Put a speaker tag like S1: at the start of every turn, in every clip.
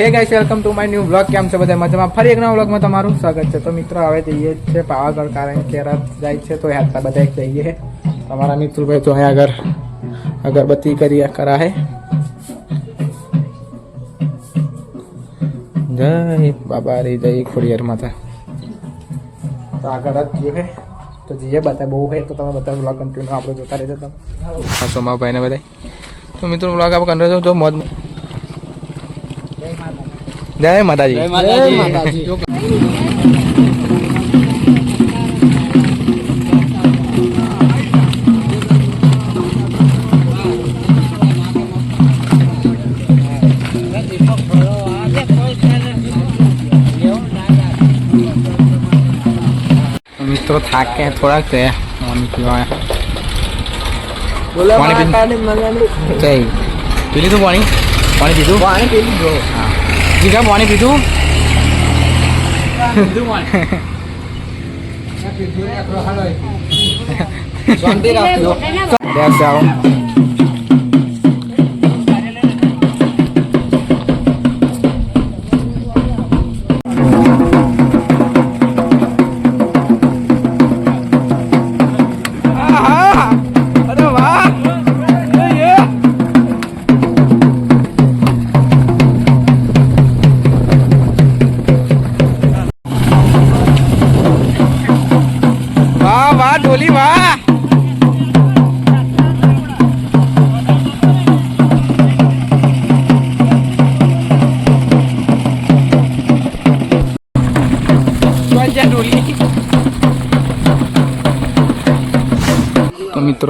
S1: Hey guys welcome to my new blog કેમ છે બધા? મજામાં? ફરી એક નવા બ્લોગમાં તમારું સ્વાગત છે. તો મિત્રો, હવે જઈએ છે પાવાગઢ, કારણ કે રાત જાય છે, તો હેરતા બધા જઈએ. તમારા મિત્રભાઈ તો અહીંયા આગળ અગરબત્તી કરી કરા હે જય બાબા રે જય ખોડિયાર માતા. તો આગળ જ હે. તો જઈએ, બધા બહુ હે, તો તમે બધા વ્લોગ કન્ટિન્યુ આપણે જોતા રહેજો તમે. સોમાભાઈને બધા તો મિત્રો બ્લોગ આપણે કન્ટિન્યુ જો મોજ જય માતાજી. મિત્રો થાકે થોડાક છે. મમ્મી પીવા પાણી પી જય. પી લીધું પાણી? પાણી પીધું? પાણી પી લીધું. હા. જીગા પાણી પીધું શાંતિ રાખજો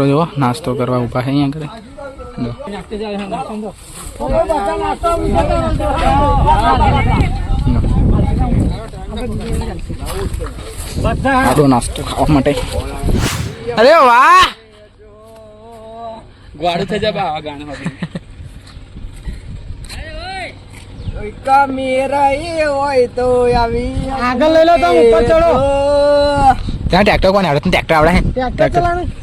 S1: મિત્રો જો નાસ્તો કરવા ઊભા છે અહીંયા. નાસ્તો ખાવા માટે. અરે વાહ!
S2: ગોળું થઈ જાય આવા ગાણા
S3: આગળ લઈ લો તો ઉપર ચડો.
S1: ત્યાં ટ્રેક્ટર કોને આવડે? ટ્રેક્ટર આવડે હે?
S3: ટ્રેક્ટર ચલાવવાનું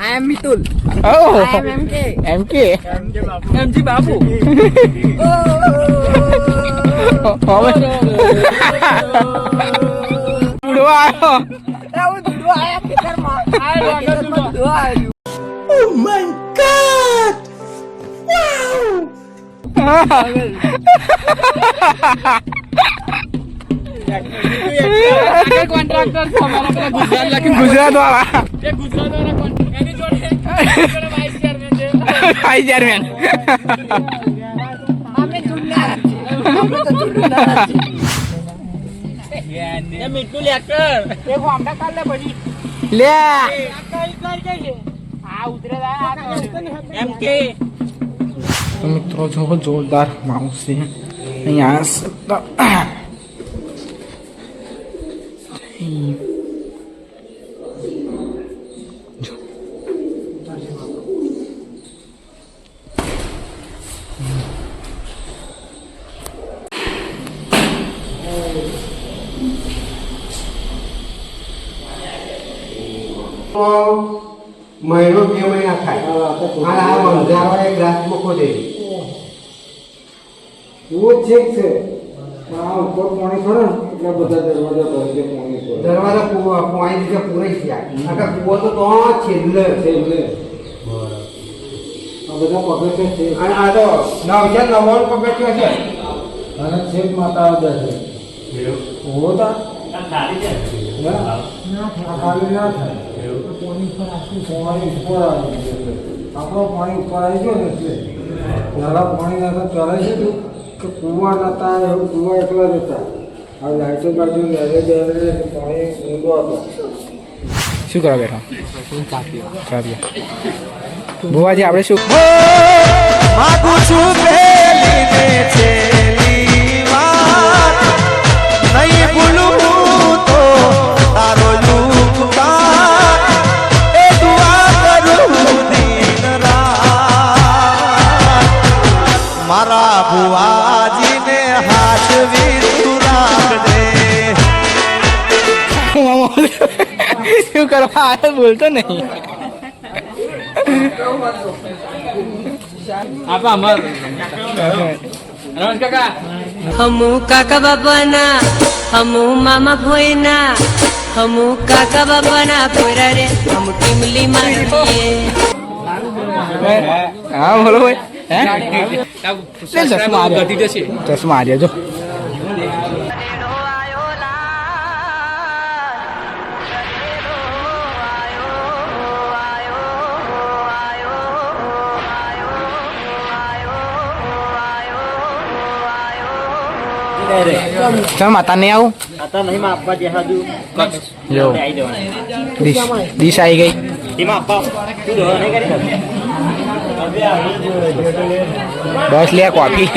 S3: આઈ એમ મિતુલ
S1: ઓહ
S3: આઈ એમ એમ કે
S1: એમ કે
S2: એમજી બાબુ
S1: હવે બુડો આવ્યો
S3: એવું દુડો આયા ખેતરમાં
S2: આ આગળ દુડો.
S3: દુડો આવ્યું
S2: આગળ કોન્ટ્રાક્ટર છે અમારા પેલા ગુજરાત લખી
S1: ગુજરાત વાળા
S2: એ ગુજરાત વાળા વાઇસ ચેરમેન મીઠું
S3: કાઢ લે
S2: એમ કે
S1: મિત્રો જો જોરદાર માઉસ અહીંયા
S4: મહિનો બે મહિના થાય. અને આ બંધારો એક ગ્રાસ મૂકો દે.
S5: એવું છેક છે આ ઉપર પાણી એટલે બધા દરવાજા દે પાણી પર
S4: દરવાજા કુવા પાણી રીતે પૂરાઈ ગયા નકર કુવો તો તો છેલ્લે.
S5: છેલ્લે બધા પગથિયા છે.
S4: અને આ તો નવસો નવ્વાણું પગથિયો છે.
S5: અને છેક માતા આવ્યા છે. ઓહો તા ખાલી ના થાય પાણી ઉપર આખું પાણી ઉપર આવી ગયું આપણો પાણી ઉપર આવી ગયો ને એટલે પાણી નાખા ચલાય છે તું કે કૂવા નતા એવું કૂવા એકલા જ હતા હવે લાઈટો બાજુ નહેરે બેરે પાણી ઊંડો હતો
S1: શું કરવા બેઠા? ચા ભુવાજી આપણે શું
S6: માગું છું. નહીં ભૂલું તો તારો ઉપકાર એ દુઆ કરું દિન રાત મારા ભુવાજીને હાચવી તું રાખજે
S1: શું કરવા આવ્યો બોલતો નહીં
S2: આપા અમર રમેશ કાકા
S7: હમુ કાકા બાપાના હમુ મામા ભોયના હમુ કાકા બાપાના પોરા રે હમુ ટીમલી મારીએ
S1: હા બોલો ભાઈ હે ચશ્મા આ
S2: ગતિ જશે
S1: ચશ્મા આ જો તમે માતા નહીં આવું ડીશ આવી ગઈ બસ લે કોફી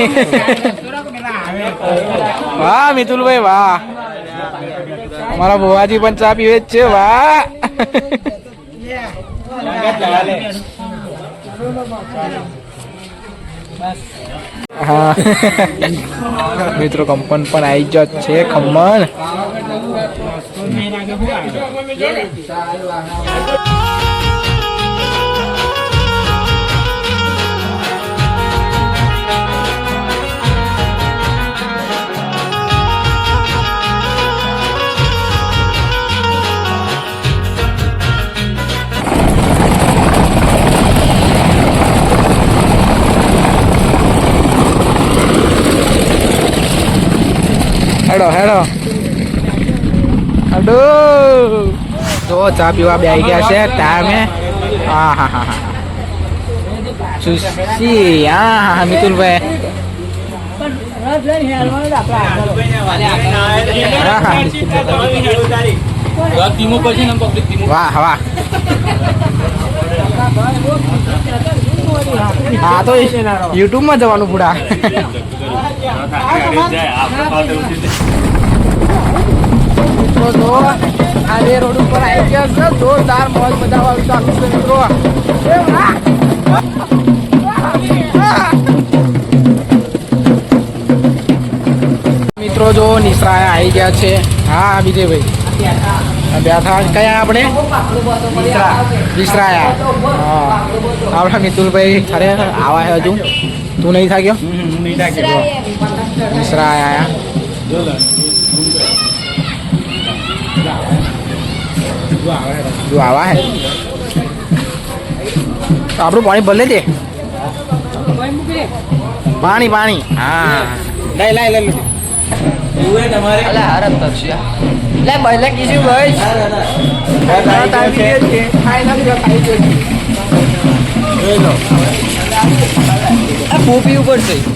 S1: વાહ મિતુલભાઈ વાહ અમારા ભુવાજી પણ ચા પીવે જ છે વાહ Yeah. હા. મિત્રો કંપન પણ આવી જ છે ખમણ હેડો હેડો. અડો તો ચા પીવા બે ગયા છે ટાઈમે હા હા હા હા. સુશી, હા હા હા, મિતુલભાઈ. વાહ વાહ. હા, તો યુટ્યુબમાં જવાનું પૂરા મિત્રો જો નિસરાયા આવી ગયા છે. હા, વિજયભાઈ. બેઠા કયા આપણે? વિસરાયા હા. આપણા મિતુલભાઈ ખરે આવા હજુ. તું નહીં થાક્યો? વિસરાયા જો આવા હે તો આપણું પાણી ભલે દે પાણી પાણી હા લઈ લઈ લઈ લઈ
S3: લે પહેલા કીધું ભાઈ
S1: પોપી ઉપર છે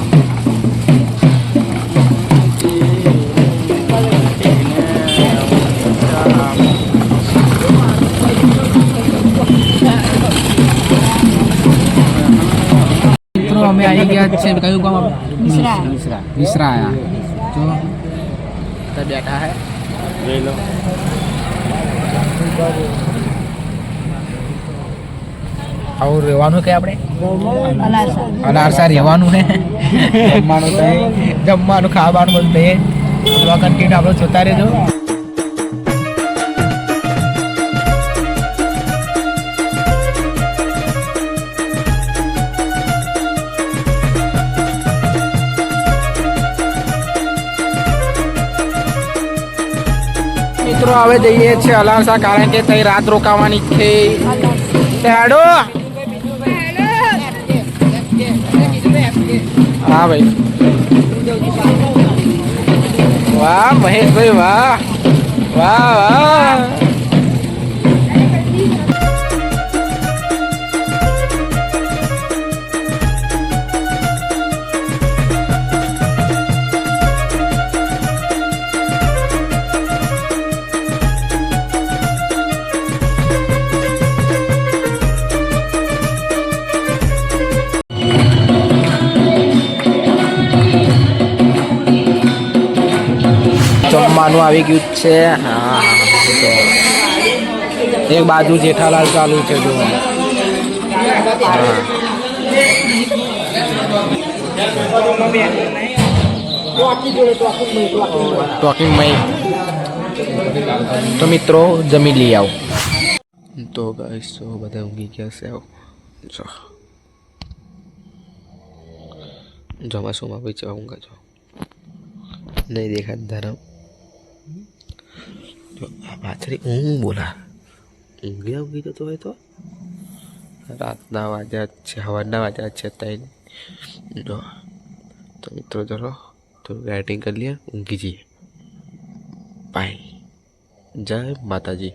S1: મિત્રો અમે આવી ગયા છે કયું ગામ મિશ્રા. વિસરા આયા જો. તો બેઠા હે. આવું રહેવાનું કે આપણે? અનારસા રહેવાનું ને જમવાનું તો જમવાનું ખાવાનું બધું તે કન્ટિન્યુ આપણે જોતા રહેજો. મિત્રો, હવે જઈએ છીએ અલારસા કારણ કે તઈ રાત રોકાવાની છે. હેડો. હા ભાઈ. વાહ, મહેશભાઈ, વાહ.
S6: જમવાનું આવી ગયું જ છે. હા, તો એક બાજુ જેઠાલાલ ચાલુ છે, જો. હા. ટોકિંગ મય. તો મિત્રો, જમી લઈ આવો. તો ગાઈસ તો બધા ઊંઘી ગયા છે આવો. જો. ચોમાસુમાં પછી જવા ઊંઘા છો. નહીં દેખાત ધરમ. જો આ પાછળ ઊંઘ બોલા ઊંઘે ઊંઘી જતો હોય તો રાતના વાગ્યા છે સવારના વાગ્યા છે ત્યાં જો તો મિત્રો ચલો થોડું રાઇટિંગ કરી લઈએ ઊંઘી જઈએ બાય જય માતાજી